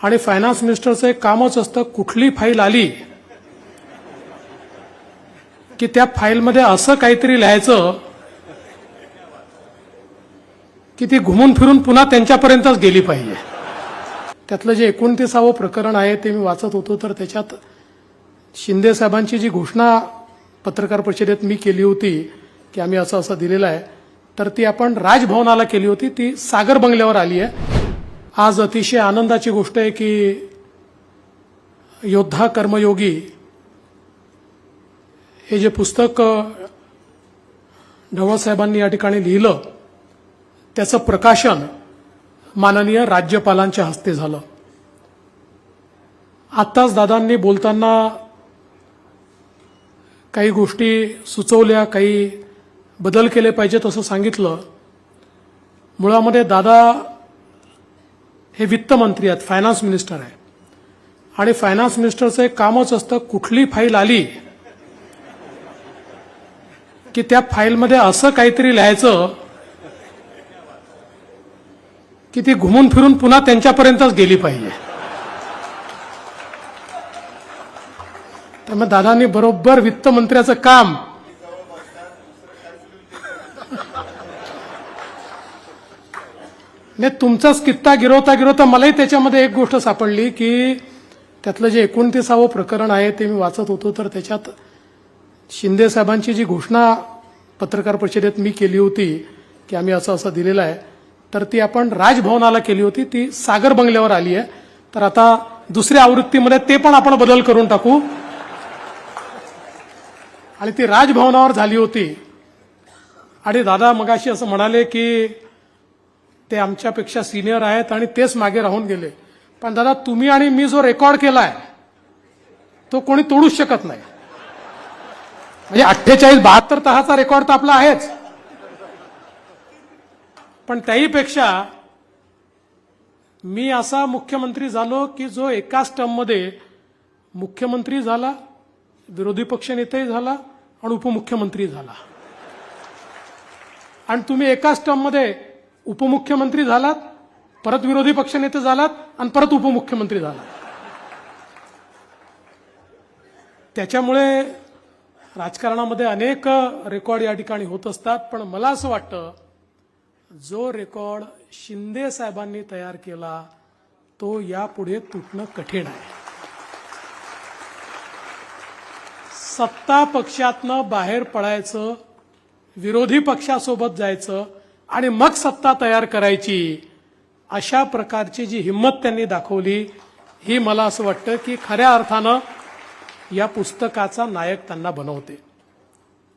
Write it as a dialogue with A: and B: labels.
A: आणि फायनान्स मिनिस्टरचं एक कामच असतं कुठली फाईल आली की त्या फाईलमध्ये असं काहीतरी लिहायचं की ती घुमून फिरून पुन्हा त्यांच्यापर्यंतच गेली पाहिजे. त्यातलं जे एकोणतीसावं प्रकरण आहे ते मी वाचत होतो तर त्याच्यात शिंदे साहेबांची जी घोषणा पत्रकार परिषदेत मी केली होती की आम्ही असं असं दिलेलं आहे तर ती आपण राजभवनाला केली होती ती सागर बंगल्यावर आली आहे. आज अतिशय आनंदाची गोष्ट आहे की योद्धा कर्मयोगी हे जे पुस्तक ढवळसाहेबांनी या ठिकाणी लिहिलं त्याचं प्रकाशन माननीय राज्यपालांच्या हस्ते झालं. आत्ताच दादांनी बोलताना काही गोष्टी सुचवल्या काही बदल केले पाहिजेत असं सांगितलं. मुळामध्ये दादा हे वित्तमंत्री आहेत फायनान्स मिनिस्टर आहे. आणि फायनान्स मिनिस्टरचं एक कामच असतं कुठली फाईल आली की त्या फाईलमध्ये असं काहीतरी लिहायचं की ती घुमून फिरून पुन्हा त्यांच्यापर्यंतच गेली पाहिजे. त्यामुळे दादांनी बरोबर वित्तमंत्र्याचं काम नाही तुमचाच कित्ता गिरवता गिरवता मलाही त्याच्यामध्ये एक गोष्ट सापडली की त्यातलं जे एकोणतीसावं प्रकरण आहे ते मी वाचत होतो तर त्याच्यात शिंदे साहेबांची जी घोषणा पत्रकार परिषदेत मी केली होती की आम्ही असं असं दिलेलं आहे तर ती आपण राजभवनाला केली होती ती सागर बंगल्यावर आली आहे. तर आता दुसऱ्या आवृत्तीमध्ये ते पण आपण बदल करून टाकू. आणि ती राजभवनावर झाली होती. आणि दादा मगाशी असं म्हणाले की ते आमच्यापेक्षा सिनियर आहेत आणि तेच मागे राहून गेले. पण दादा तुम्ही आणि मी जो रेकॉर्ड केलाय तो कोणी तोडूच शकत नाही. म्हणजे अठ्ठेचाळीस बहात्तर तहाचा रेकॉर्ड तर आपला आहेच. पण त्याहीपेक्षा मी असा मुख्यमंत्री झालो की जो एकाच टर्ममध्ये मुख्यमंत्री झाला विरोधी पक्षनेताही झाला आणि उपमुख्यमंत्री झाला. आणि तुम्ही एकाच टर्ममध्ये उपमुख्यमंत्री झालात परत विरोधी पक्षनेते झालात आणि परत उपमुख्यमंत्री झालात. त्याच्यामुळे राजकारणामध्ये अनेक रेकॉर्ड या ठिकाणी होत असतात पण मला असं वाटतं जो रेकॉर्ड शिंदे साहेबांनी तयार केला तो यापुढे तुटणं कठीण आहे. सत्ता पक्षातनं बाहेर पडायचं विरोधी पक्षासोबत जायचं आणि मग सत्ता तयार करायची अशा प्रकारची जी हिंमत त्यांनी दाखवली ही मला असं वाटतं की खऱ्या अर्थानं या पुस्तकाचा नायक त्यांना बनवते.